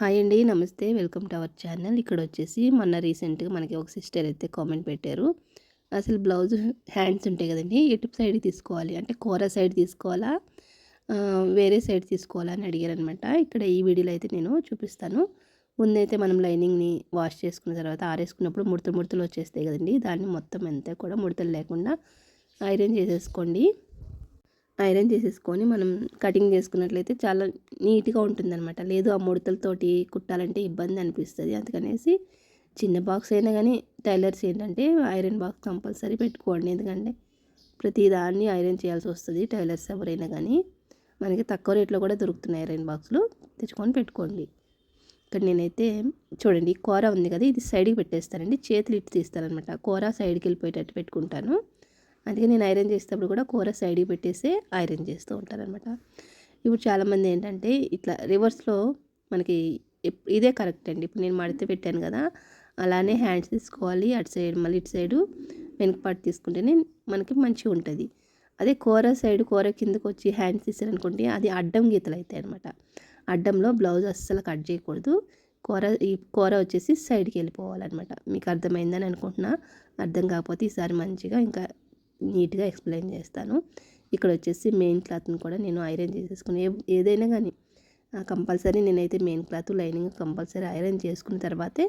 Hi అండి నమస్తే. Welcome to our channel. ఇక్కడ వచ్చేసి మొన్న రీసెంట్గా మనకి ఒక సిస్టర్ అయితే కామెంట్ పెట్టారు. అసలు బ్లౌజ్ హ్యాండ్స్ ఉంటాయి కదండి ఎటు సైడ్ తీసుకోవాలి? అంటే కూర సైడ్ తీసుకోవాలా? వేరే సైడ్ తీసుకోవాలా అని అడిగారు అనమాట ఇక్కడ ఈ వీడియోలో అయితే నేను చూపిస్తాను. ముందైతే మనం లైనింగ్ని వాష్ చేసుకున్న తర్వాత ఆరేసుకున్నప్పుడు ముడతలు ముడతలు వచ్చేస్తాయి కదండి. దాన్ని మొత్తం అంతా కూడా ముడతలు లేకుండా ఐరన్ చేసేసుకోండి. ఐరన్ చేసేసుకొని మనం కటింగ్ చేసుకున్నట్లయితే చాలా నీట్గా ఉంటుందన్నమాట. లేదు ఆ ముడతలతోటి కుట్టాలంటే ఇబ్బంది అనిపిస్తుంది. అందుకనేసి చిన్న బాక్స్ అయినా కానీ టైలర్స్ ఏంటంటే ఐరన్ బాక్స్ కంపల్సరీ పెట్టుకోండి. ఎందుకంటే ప్రతి దాన్ని ఐరన్ చేయాల్సి వస్తుంది టైలర్స్ ఎవరైనా కానీ మనకి తక్కువ రేట్లో కూడా దొరుకుతున్నాయి ఐరన్ బాక్స్లు. తెచ్చుకొని పెట్టుకోండి. ఇక్కడ నేనైతే చూడండి కూర ఉంది కదా ఇది సైడ్కి పెట్టేస్తానండి. చేతులు ఇటు తీస్తానమాట కూర సైడ్కి వెళ్ళిపోయేటట్టు పెట్టుకుంటాను. అందుకే నేను ఐరన్ చేసేటప్పుడు కూడా కూర సైడ్కి పెట్టేసి ఐరన్ చేస్తూ ఉంటారనమాట ఇప్పుడు చాలామంది ఏంటంటే ఇట్లా రివర్స్లో మనకి ఇదే కరెక్ట్ అండి. ఇప్పుడు నేను మడితే పెట్టాను కదా అలానే హ్యాండ్స్ తీసుకోవాలి. అటు సైడ్ మళ్ళీ ఇటు సైడు వెనక పాటు తీసుకుంటేనే మనకి మంచిగా ఉంటుంది. అదే కూర సైడ్ కూర కిందకు వచ్చి హ్యాండ్స్ తీసారనుకోండి అది అడ్డం గీతలు అవుతాయి అనమాట అడ్డంలో బ్లౌజ్ అస్సలు కట్ చేయకూడదు. కూర ఈ కూర వచ్చేసి సైడ్కి వెళ్ళిపోవాలన్నమాట. మీకు అర్థమైందని అనుకుంటున్నా. అర్థం కాకపోతే ఈసారి మంచిగా ఇంకా నీట్గా ఎక్స్ప్లెయిన్ చేస్తాను. ఇక్కడ వచ్చేసి మెయిన్ క్లాత్ని కూడా నేను ఐరన్ చేసేసుకుని ఏదైనా కానీ కంపల్సరీ నేనైతే main cloth lining compulsory iron చేసుకున్న తర్వాతే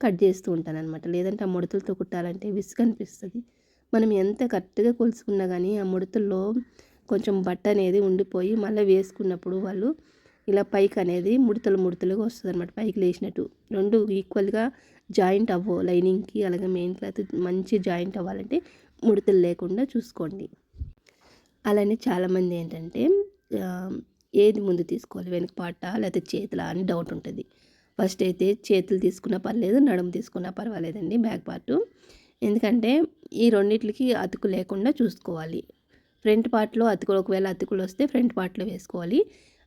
కట్ చేస్తూ ఉంటాను అనమాట లేదంటే ఆ ముడతలతో కుట్టాలంటే విసుగు అనిపిస్తుంది. మనం ఎంత కరెక్ట్గా కొలుసుకున్నా కానీ ఆ ముడతల్లో కొంచెం బట్ట అనేది ఉండిపోయి మళ్ళీ వేసుకున్నప్పుడు వాళ్ళు ఇలా పైకి అనేది ముడతలు ముడతలుగా వస్తుంది అనమాట పైకి లేచినట్టు రెండు ఈక్వల్గా జాయింట్ అవ్వవు లైనింగ్కి అలాగే మెయిన్ క్లాత్ మంచి జాయింట్ అవ్వాలంటే ముడతలు లేకుండా చూసుకోండి. అలానే చాలామంది ఏంటంటే ఏది ముందు తీసుకోవాలి? వెనుక పాట లేకపోతే చేతుల అని డౌట్ ఉంటుంది. ఫస్ట్ అయితే చేతులు తీసుకున్నా పర్లేదు నడుము తీసుకున్నా పర్వాలేదండి బ్యాక్ పార్ట్. ఎందుకంటే ఈ రెండిట్లకి అతుకు లేకుండా చూసుకోవాలి. ఫ్రంట్ పార్ట్లో అతుకులు ఒకవేళ అతుకులు వస్తే ఫ్రంట్ పార్ట్లో వేసుకోవాలి.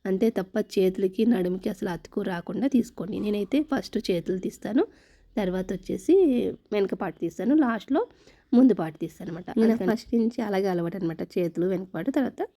అంతే తప్ప చేతులకి నడుముకి అసలు అతుకు రాకుండా తీసుకోండి. నేనైతే ఫస్ట్ చేతులు తీస్తాను. తర్వాత వచ్చేసి వెనక పాటు తీస్తాను. లాస్ట్లో ముందు పాటు తీస్తాను అనమాట ఫస్ట్ నుంచి అలాగే అలవాటు అనమాట చేతులు వెనక పాటు తర్వాత